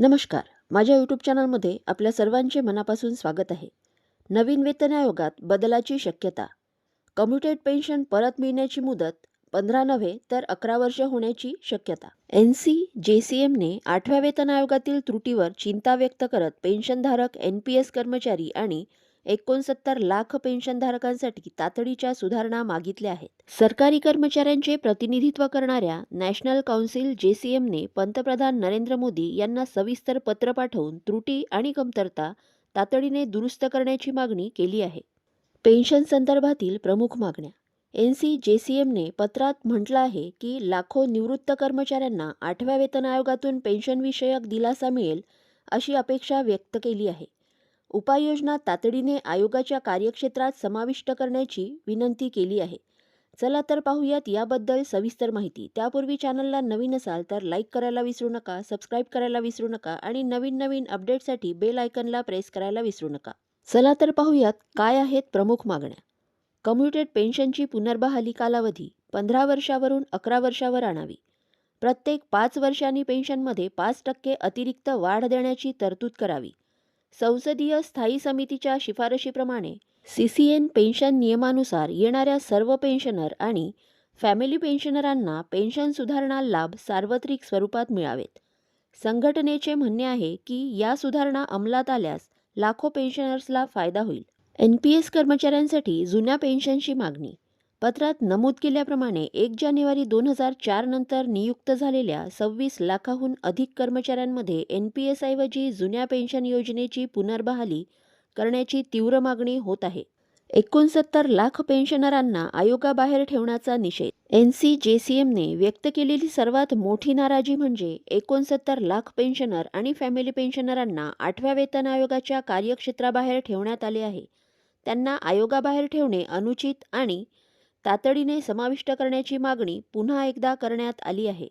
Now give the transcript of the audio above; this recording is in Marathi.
नमस्कार. माझ्या यूट्यूब चॅनलमध्ये आपल्या सर्वांचे मनापासून स्वागत आहे. नवीन वेतन आयोगात बदलाची शक्यता. कम्युटेड पेन्शन परत मिळण्याची मुदत पंधरा नव्हे तर अकरा वर्ष होण्याची शक्यता. एन सी जे सी एमने आठव्या वेतन आयोगातील त्रुटीवर चिंता व्यक्त करत पेन्शनधारक एन पी एस कर्मचारी आणि एकोणसत्तर लाख पेन्शनधारकांसाठी तातडीच्या सुधारणा मागितल्या आहेत. सरकारी कर्मचाऱ्यांचे प्रतिनिधित्व करणाऱ्या नॅशनल काउन्सिल जे सी एमने पंतप्रधान नरेंद्र मोदी यांना सविस्तर पत्र पाठवून त्रुटी आणि कमतरता तातडीने दुरुस्त करण्याची मागणी केली आहे. पेन्शन संदर्भातील प्रमुख मागण्या. एन सी जे सी एमने पत्रात म्हटलं आहे की लाखो निवृत्त कर्मचाऱ्यांना आठव्या वेतन आयोगातून पेन्शनविषयक दिलासा मिळेल अशी अपेक्षा व्यक्त केली आहे. उपाययोजना तातडीने आयोगाच्या कार्यक्षेत्रात समाविष्ट करण्याची विनंती केली आहे. चला तर पाहूयात याबद्दल सविस्तर माहिती. त्यापूर्वी चॅनलला नवीन असाल तर लाईक करायला विसरू नका सबस्क्राईब करायला विसरू नका आणि नवीन नवीन अपडेटसाठी बेल आयकनला प्रेस करायला विसरू नका. चला तर पाहूयात काय आहेत प्रमुख मागण्या. कम्युटेड पेन्शनची पुनर्बहाली कालावधी पंधरा वर्षावरून अकरा वर्षावर आणावी. प्रत्येक पाच वर्षांनी पेन्शनमध्ये पाच टक्के अतिरिक्त वाढ देण्याची तरतूद करावी. संसदीय स्थायी समितीच्या शिफारशीप्रमाणे सी सी एन पेन्शन नियमानुसार येणाऱ्या सर्व पेन्शनर आणि फॅमिली पेन्शनरांना पेन्शन सुधारणा लाभ सार्वत्रिक स्वरूपात मिळावेत. संघटनेचे म्हणणे आहे की या सुधारणा अंमलात आल्यास लाखो पेन्शनर्सला फायदा होईल. एन पी एस कर्मचाऱ्यांसाठी जुन्या पेन्शनची मागणी पत्रात नमूद केल्याप्रमाणे एक जानेवारी दोन हजार चार नंतर नियुक्त झालेल्या सव्वीस लाखाहून अधिक कर्मचाऱ्यांमध्ये एन पी एस ऐवजी जुन्या पेन्शन योजनेची पुनर्बहाली करण्याची तीव्र मागणी होत आहे. एकोणसत्तर लाख पेन्शनरांना आयोगाबाहेर ठेवण्याचा निषेध. एन सी जे सी एमने व्यक्त केलेली सर्वात मोठी नाराजी म्हणजे एकोणसत्तर लाख पेन्शनर आणि फॅमिली पेन्शनरांना आठव्या वेतन आयोगाच्या कार्यक्षेत्राबाहेर ठेवण्यात आले आहे. त्यांना आयोगाबाहेर ठेवणे अनुचित आणि तातडीने समाविष्ट करण्याची मागणी पुन्हा एकदा करण्यात आली आहे.